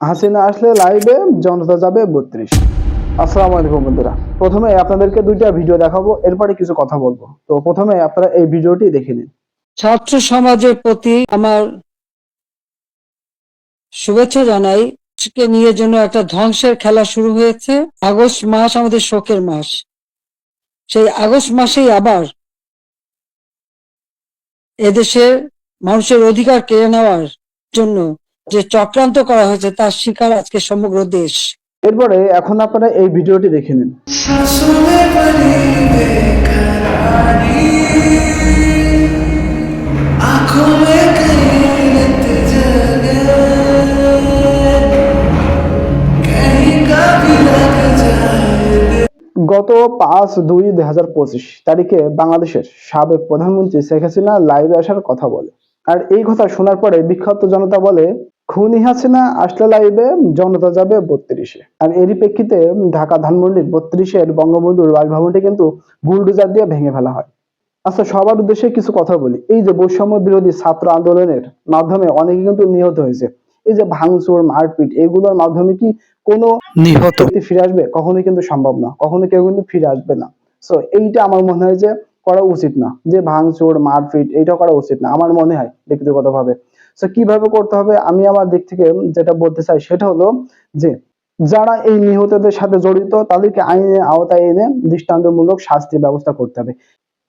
হাসিনা আসলে লাইভে জনতা যাবে বত্রিশ। আসসালামু আলাইকুম বন্ধুরা। প্রথমে আপনাদেরকে দুইটা ভিডিও দেখাবো, এরপরে কিছু কথা বলব। তো প্রথমে আপনারা এই ভিডিওটি দেখে নিন। ছাত্র সমাজের প্রতি আমার শুভেচ্ছা জানাই। কে নিয়ে জন্য একটা ধ্বংসের খেলা শুরু হয়েছে। আগস্ট মাস আমাদের শোকের মাস। সেই আগস্ট মাসেই আবার এদেশের মানুষের অধিকার কেড়ে নেওয়ার জন্য যে চক্রান্ত করা হয়েছে তার শিকার আজকে সমগ্র দেশ। এরপরে এখন আপনারা এই ভিডিওটি দেখে নিন। গত পাঁচ দুই দুই হাজার পঁচিশ তারিখে বাংলাদেশের সাবেক প্রধানমন্ত্রী শেখ হাসিনা লাইভে আসার কথা বলে। আর এই কথা শোনার পরে বিখ্যাত জনতা বলে খুনি হাসিনা আসলে লাইভে জনতা যাবে বত্রিশে। আর এরই প্রেক্ষিতে ঢাকা ধানমন্ডির বত্রিশের বঙ্গবন্ধুর বাসভবনটি কিন্তু বুলডোজার দিয়ে ভেঙে ফেলা হয়। আচ্ছা সবার উদ্দেশ্যে কিছু কথা বলি। এই যে বৈষম্য বিরোধী ছাত্র আন্দোলনের মাধ্যমে অনেকে কিন্তু নিহত হয়েছে। এই যে ভাঙচুর মারপিট এগুলোর মাধ্যমে কি কোনো নিহত। ফিরে আসবে? কখনোই কিন্তু সম্ভব না। কখনো কেউ কিন্তু ফিরে আসবে না। সো এইটা আমার মনে হয় যে করা উচিত না। যে ভাঙচুর, মারপিট এইটা করা উচিত না, আমার মনে হয় ব্যক্তিগতভাবে। সো কীভাবে করতে হবে? আমি আমার দিক থেকে যেটা বলতে চাই সেটা হলো যে, যারা এই নিহতদের সাথে জড়িত, তাদেরকে আইনের আওতায় এনে দৃষ্টান্তমূলক শাস্তির ব্যবস্থা করতে হবে।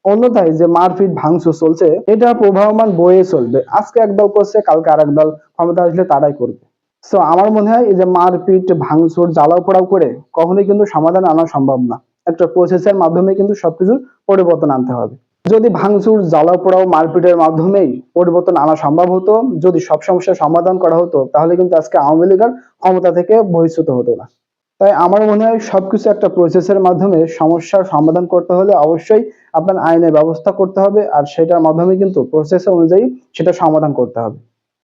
অন্যথায় যে মারপিট, ভাঙচুর চলছে, এটা প্রবাহমান বয়ে চলবে। আজকে একদল করছে, কালকে আর দল ক্ষমতা আসলে তারাই করবে। সো আমার মনে হয় এই যে মারপিট, ভাঙচুর, জ্বালাও পোড়াও করে কখনোই কিন্তু সমাধান আনা সম্ভব না। একটা প্রসেসের মাধ্যমে কিন্তু সবকিছুর পরিবর্তন আনতে হবে। যদি ভাঙচুর জ্বালাও পোড়াও মারপিটের মাধ্যমেই পরিবর্তন আনা সম্ভব হতো, যদি সব সমস্যার সমাধান করা হতো, তাহলে কিন্তু আজকে আওয়ামী লীগের ক্ষমতা থেকে বহিষ্কৃত হতো না। তাই আমার মনে হয় সবকিছু একটা প্রসেসের মাধ্যমে সমস্যার সমাধান করতে হলে অবশ্যই আপনার আইনের ব্যবস্থা করতে হবে, আর সেটার মাধ্যমে কিন্তু প্রসেস অনুযায়ী সেটা সমাধান করতে হবে।